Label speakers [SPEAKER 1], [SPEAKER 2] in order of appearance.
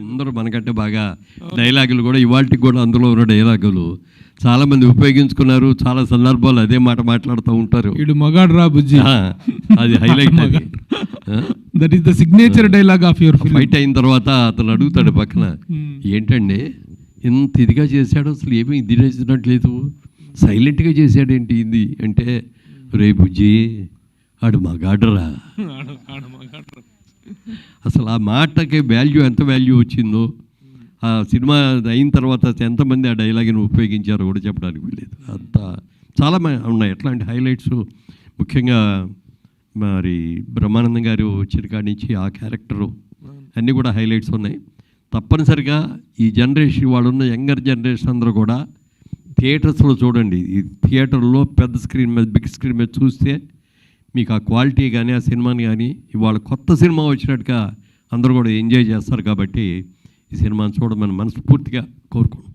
[SPEAKER 1] అందరూ మనకంటే బాగా డైలాగులు కూడా ఇవాళకి కూడా అందులో ఉన్న డైలాగులు చాలా మంది ఉపయోగించుకున్నారు. చాలా సందర్భాలు అదే మాట మాట్లాడుతూ ఉంటారు.
[SPEAKER 2] ఇడు మగాడు రా బుజ్జి.
[SPEAKER 1] అది హైలైట్ అది?
[SPEAKER 2] That is the signature dialogue of your
[SPEAKER 1] fight అయిన తర్వాత అతను అడుగుతాడు పక్కన ఏంటండి ఇంత ఇదిగా చేశాడు? అసలు ఏమీ ఇది చేసినట్లేదు సైలెంట్గా చేశాడేంటి ఇది? అంటే రే బుజ్జి ఆడు మగాడరా. అసలు ఆ మాటకి వాల్యూ ఎంత వాల్యూ వచ్చిందో ఆ సినిమా అయిన తర్వాత ఎంతమంది ఆ డైలాగ్ని ఉపయోగించారో కూడా చెప్పడానికి వీలేదు అంత చాలా ఉన్నాయి. ఎట్లాంటి హైలైట్స్ ముఖ్యంగా మరి బ్రహ్మానందం గారు వచ్చిన కాడి నుంచి ఆ క్యారెక్టరు అన్నీ కూడా హైలైట్స్ ఉన్నాయి. తప్పనిసరిగా ఈ జనరేషన్ వాళ్ళున్న యంగర్ జనరేషన్ అందరూ కూడా థియేటర్స్లో చూడండి. ఈ థియేటర్లో పెద్ద స్క్రీన్ మీద బిగ్ స్క్రీన్ మీద చూస్తే మీకు ఆ క్వాలిటీ కానీ ఆ సినిమాని కానీ ఇవాళ కొత్త సినిమా వచ్చినట్టుగా అందరూ కూడా ఎంజాయ్ చేస్తారు కాబట్టి ఈ సినిమాని చూడమని మనస్ఫూర్తిగా కోరుకుంటున్నాను.